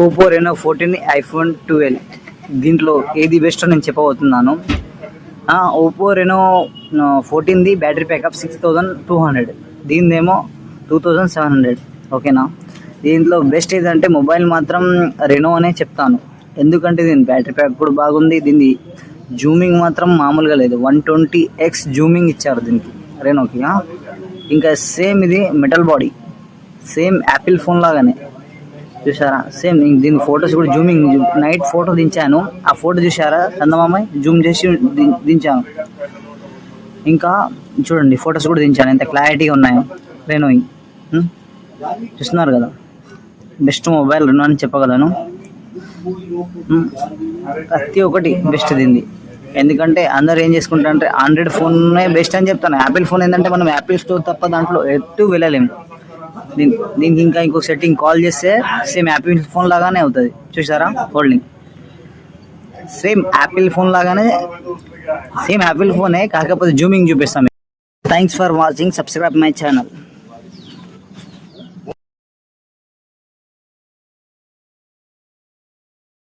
Oppo Reno fourteen iPhone twelve. దీంట్లో ఏది best నేను చెప్పబోతున్నాను? Oppo Reno ఫోర్టీన్ది battery backup six thousand two hundred. దీనిదేమో two thousand seven hundred. ఓకేనా? దీంట్లో బెస్ట్ ఏదంటే మొబైల్ మాత్రం రెనో అనే చెప్తాను. ఎందుకంటే దీని బ్యాటరీ బ్యాక్ కూడా బాగుంది. దీని జూమింగ్ మాత్రం మామూలుగా లేదు. వన్ ట్వంటీ ఎక్స్ జూమింగ్ ఇచ్చారు దీనికి రెనోకి ఆ. ఇంకా సేమ్ ఇది metal body same Apple phone లాగానే. చూసారా సేమ్ దీని ఫొటోస్ కూడా జూమింగ్ నైట్ ఫోటో దించాను. ఆ ఫోటో చూసారా చందమామ జూమ్ చేసి ది- దించాను. ఇంకా చూడండి ఫొటోస్ కూడా దించాను. ఎంత క్లారిటీగా ఉన్నాయో. రెనో చూస్తున్నారు కదా? బెస్ట్ మొబైల్ రెనో అని చెప్పగలను. ప్రతి ఒక్కటి బెస్ట్ దింది ఎందుకంటే అందరు ఏం చేసుకుంటారంటే ఆండ్రాయిడ్ ఫోన్నే బెస్ట్ అని చెప్తాను యాపిల్ ఫోన్ ఏంటంటే మనం యాపిల్ స్టోర్ తప్ప దాంట్లో ఎటు వెళ్ళలేము. దీనికి ఇంకా ఇంకో సెట్టింగ్ కాల్ చేస్తే సేమ్ యాపిల్ ఫోన్ లాగానే అవుతుంది చూసారా హోల్డింగ్ సేమ్ యాపిల్ ఫోన్ లాగానే సేమ్ యాపిల్ ఫోనే కాకపోతే జూమింగ్ చూపిస్తాం thanks for watching subscribe my channel